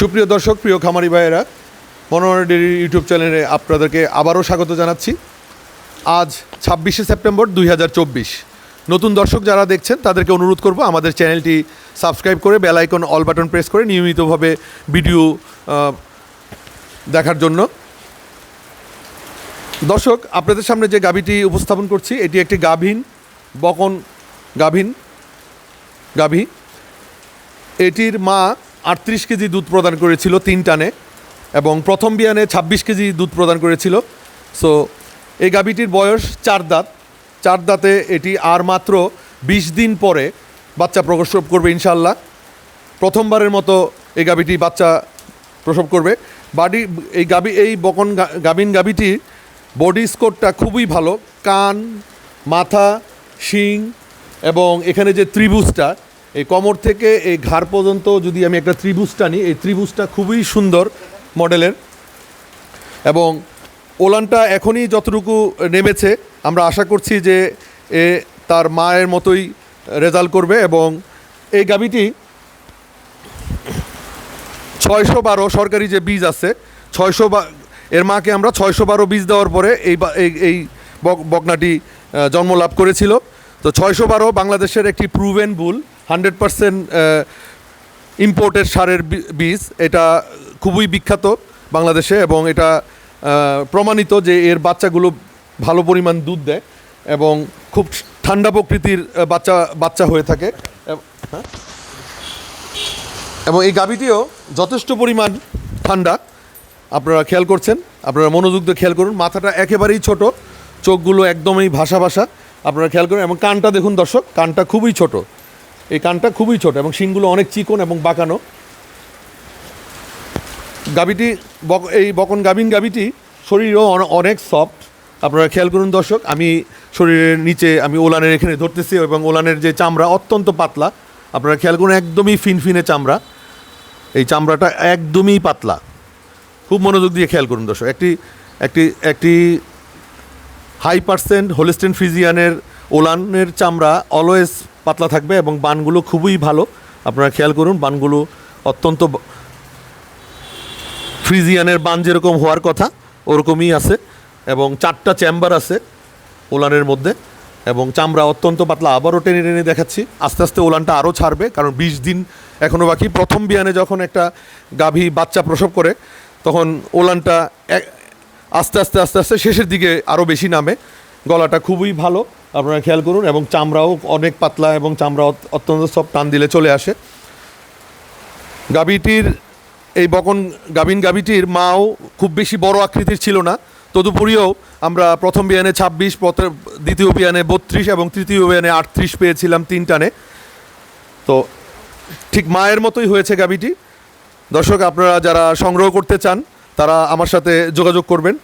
সুপ্রিয় দর্শক, প্রিয় খামারি ভাইয়েরা, মনোহর ডেরি ইউটিউব চ্যানেলে আপনাদেরকে আবারও স্বাগত জানাচ্ছি। আজ ছাব্বিশে সেপ্টেম্বর দুই হাজার চব্বিশ। নতুন দর্শক যারা দেখছেন, তাদেরকে অনুরোধ করব আমাদের চ্যানেলটি সাবস্ক্রাইব করে bell icon, all button press করে নিয়মিতভাবে ভিডিও দেখার জন্য। দর্শক, আপনাদের সামনে যে গাভীটি উপস্থাপন করছি, এটি একটি গাভীন, বকন গাভীন, গাভী। এটির মা আটত্রিশ কেজি দুধ প্রদান করেছিল তিন টানে এবং প্রথম বিয়ানে ছাব্বিশ কেজি দুধ প্রদান করেছিল। সো এই গাভীটির বয়স চার দাঁত। চার দাঁতে এটি আর মাত্র বিশ দিন পরে বাচ্চা প্রসব করবে ইনশাল্লাহ প্রথমবারের মতো এই গাভীটি বাচ্চা প্রসব করবে। বাড়ি, এই গাভী, এই বকন গাভীন গাভীটির বডি স্কোরটা খুবই ভালো। কান, মাথা, শিং এবং এখানে যে ত্রিভুজটা এই কোমর থেকে এই ঘাড় পর্যন্ত যদি আমি একটা ত্রিভুজ টানি এই ত্রিভুজটা খুবই সুন্দর মডেলের। এবং ওলানটা এখনই যতটুকু নেমেছে, আমরা আশা করছি যে এ তার মায়ের মতোই রেজাল্ট করবে এবং এই গাভীটি ছয়শো বারো সরকারি যে বীজ আছে, ছয়শো বা এর মাকে আমরা ছয়শো বারো বীজ দেওয়ার পরে এই এই এই বক- বকনাটি জন্ম লাভ করেছিল। তো ছয়শো বারো বাংলাদেশের একটি proven bull hundred percent imported সারের বীজ, এটা খুবই বিখ্যাত বাংলাদেশে এবং এটা প্রমাণিত যে এর বাচ্চাগুলো ভালো পরিমাণ দুধ দেয় এবং খুব ঠান্ডা প্রকৃতির বাচ্চা বাচ্চা হয়ে থাকে। হ্যাঁ? এবং এই গাভীটিও যথেষ্ট পরিমাণ ঠান্ডা। আপনারা খেয়াল করছেন, আপনারা মনোযোগ দিয়ে খেয়াল করুন, মাথাটা একেবারেই ছোট, চোখগুলো একদমই ভাসা ভাসা আপনারা খেয়াল করুন, এবং কানটা দেখুন দর্শক, কানটা খুবই ছোট। এই কানটা খুবই ছোট এবং শিংগুলো অনেক চিকন এবং বাঁকানো। গাভীটি বক এই বকন গাভীন গাভীটি শরীরও অনেক সফট আপনারা খেয়াল করুন দর্শক, আমি শরীরের নিচে আমি ওলানের এখানে ধরতেছি এবং ওলানের যে চামড়া অত্যন্ত পাতলা। আপনারা খেয়াল করুন, একদমই ফিনফিনে চামড়া। এই চামড়াটা একদমই পাতলা। খুব মনোযোগ দিয়ে খেয়াল করুন দর্শক, একটি একটি একটি হাই পার্সেন্ট হোলিস্টেন ফ্রিজিয়ানের ওলানের চামড়া অলওয়েজ পাতলা থাকবে এবং বানগুলো খুবই ভালো। আপনারা খেয়াল করুন, বানগুলো অত্যন্ত ফ্রিজিয়ানের বান যেরকম হওয়ার কথা, ওরকমই আছে এবং চারটা চেম্বার আছে ওলানের মধ্যে এবং চামড়া অত্যন্ত পাতলা। আবারও টেনে টেনে দেখাচ্ছি, আস্তে আস্তে ওলানটা আরও ছাড়বে, কারণ বিশ দিন এখনও বাকি। প্রথম বিয়ানে যখন একটা গাভী বাচ্চা প্রসব করে, তখন ওলানটা আস্তে আস্তে আস্তে আস্তে শেষের দিকে আরও বেশি নামে। গলাটা খুবই ভালো। আপনারা খেয়াল করুন, এবং চামড়াও অনেক পাতলা এবং চামড়া অত্যন্ত সব টান দিলে চলে আসে। গাভীটির, এই বকন গাভীন গাভীটির মাও খুব বেশি বড় আকৃতির ছিল না। তদুপরিও আমরা প্রথম বিয়ানে ছাব্বিশ দ্বিতীয় বিয়ানে বত্রিশ এবং তৃতীয় বিয়ানে আটত্রিশ পেয়েছিলাম তিন টানে। তো ঠিক মায়ের মতোই হয়েছে গাভীটি। দর্শক, আপনারা যারা সংগ্রহ করতে চান, তারা আমার সাথে যোগাযোগ করবেন।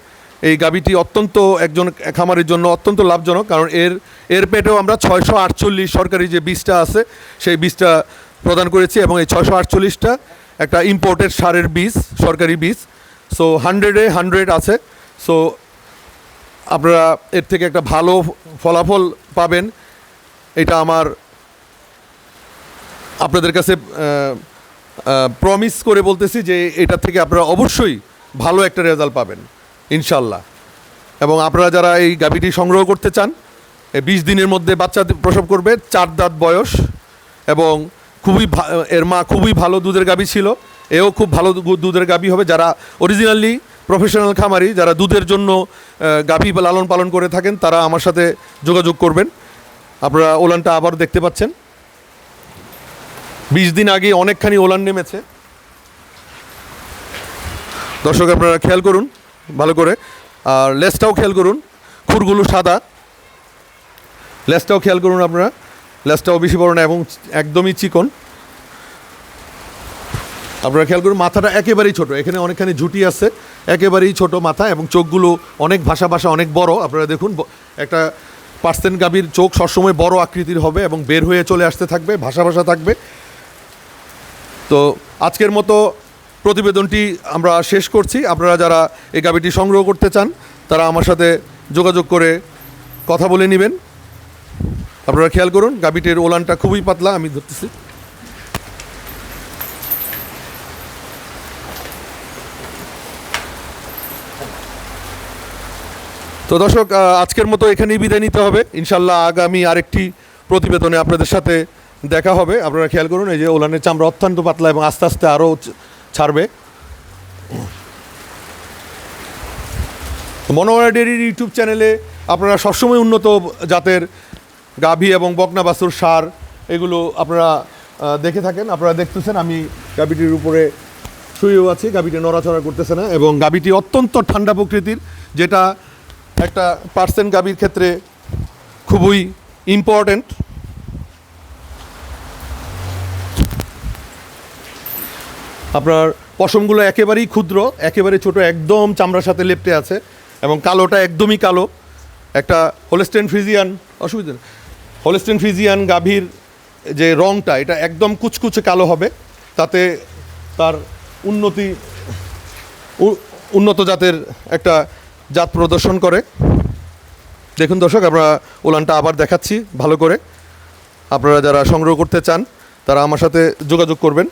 এই গাভীটি অত্যন্ত একজন খামারের জন্য অত্যন্ত লাভজনক, কারণ এর এর পেটেও আমরা ছয়শো আটচল্লিশ সরকারি যে বীজটা আছে, সেই বীজটা প্রদান করেছি এবং এই ছয়শো আটচল্লিশটা একটা ইম্পোর্টেড সারের বীজ, সরকারি বীজ। সো হান্ড্রেডে হান্ড্রেড আছে। সো আপনারা এর থেকে একটা ভালো ফলাফল পাবেন। এটা আমার আপনাদের কাছে প্রমিস করে বলতেছি যে এটা থেকে আপনারা অবশ্যই ভালো একটা রেজাল্ট পাবেন। ইনশাল্লাহ। এবং আপনারা যারা এই গাভীটি সংগ্রহ করতে চান বিশ দিনের মধ্যে বাচ্চা প্রসব করবে, চার দাঁত বয়স এবং খুবই এর মা খুবই ভালো দুধের গাভী ছিল, এও খুব ভালো দুধের গাভী হবে। যারা অরিজিনালি প্রফেশনাল খামারি, যারা দুধের জন্য গাভী লালন পালন করে থাকেন, তারা আমার সাথে যোগাযোগ করবেন। আপনারা ওলানটা আবার দেখতে পাচ্ছেন। বিশ দিন আগে অনেকখানি ওলান নেমেছে। দর্শক, আপনারা খেয়াল করুন ভালো করে। আর লেসটাও খেয়াল করুন, খুরগুলো সাদা। লেসটাও খেয়াল করুন আপনারা লেসটাও বেশি বড় না এবং একদমই চিকন। আপনারা খেয়াল করুন, মাথাটা একেবারেই ছোট, এখানে অনেকখানি ঝুটি আছে, একেবারেই ছোট মাথা এবং চোখগুলো অনেক ভাষা ভাষা, অনেক বড়। আপনারা দেখুন একটা পার্সেন্ট গাভীর চোখ সবসময় বড় আকৃতির হবে এবং বের হয়ে চলে আসতে থাকবে, ভাষা ভাষা থাকবে। তো আজকের মতো প্রতিবেদনটি আমরা শেষ করছি। আপনারা যারা এই গাবিটি সংগ্রহ করতে চান, তারা আমার সাথে যোগাযোগ করে কথা বলে নেবেন। আপনারা খেয়াল করুন গাবিটির ওলানটা খুবই পাতলা, আমি ধরতেছি। তো দর্শক আজকের মতো এখানেই বিদায় নিতে হবে। ইনশাল্লাহ আগামী আরেকটি প্রতিবেদনে আপনাদের সাথে দেখা হবে। আপনারা খেয়াল করুন, এই যে ওলানের চামড়া অত্যন্ত পাতলা এবং আস্তে আস্তে আরও ছাড়বে। মনোহরা ডেরির ইউটিউব চ্যানেলে আপনারা সবসময় উন্নত জাতের গাভী এবং বকনা বাছুর সার এগুলো আপনারা দেখে থাকেন। আপনারা দেখতেছেন, আমি গাভীটির উপরে শুয়েও আছি। গাভীটি নড়াচড়া করতেছে না এবং গাভীটি অত্যন্ত ঠান্ডা প্রকৃতির, যেটা একটা পার্সেন্ট গাভীর ক্ষেত্রে খুবই ইম্পর্ট্যান্ট আপনার পশমগুলো একেবারেই ক্ষুদ্র, একেবারে ছোট, একদম চামড়ার সাথে লেপটে আছে এবং কালোটা একদমই কালো। একটা হোলেস্টেন ফ্রিজিয়ান অসুবিধা হোলেস্টেন ফ্রিজিয়ান গাভীর যে রংটা, এটা একদম কুচকুচে কালো হবে। তাতে তার উন্নতি উন্নত জাতের একটা জাত প্রদর্শন করে। দেখুন দর্শক, আমরা ওলানটা আবার দেখাচ্ছি ভালো করে। আপনারা যারা সংগ্রহ করতে চান, তারা আমার সাথে যোগাযোগ করবেন।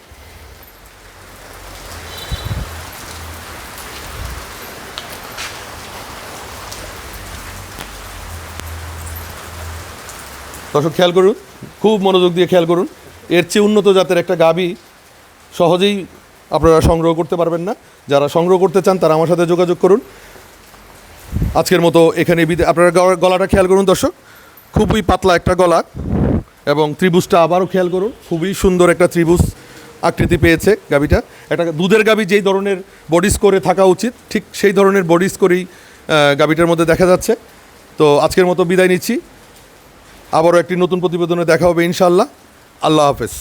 দর্শক, খেয়াল করুন, খুব মনোযোগ দিয়ে খেয়াল করুন। এর চেয়ে উন্নত জাতের একটা গাবি সহজেই আপনারা সংগ্রহ করতে পারবেন না। যারা সংগ্রহ করতে চান, তারা আমার সাথে যোগাযোগ করুন। আজকের মতো এখানে আপনারা গলাটা খেয়াল করুন দর্শক। খুবই পাতলা একটা গলা এবং ত্রিভুজটা আবারও খেয়াল করুন। খুবই সুন্দর একটা ত্রিভুজ আকৃতি পেয়েছে গাবিটা। একটা দুধের গাবি যেই ধরনের বডি স্কোরে থাকা উচিত, ঠিক সেই ধরনের বডি স্কোরেই গাবিটার মধ্যে দেখা যাচ্ছে। তো আজকের মতো বিদায় নিচ্ছি। আবারও একটি নতুন প্রতিবেদনে দেখা হবে ইনশাল্লাহ আল্লাহ হাফেজ।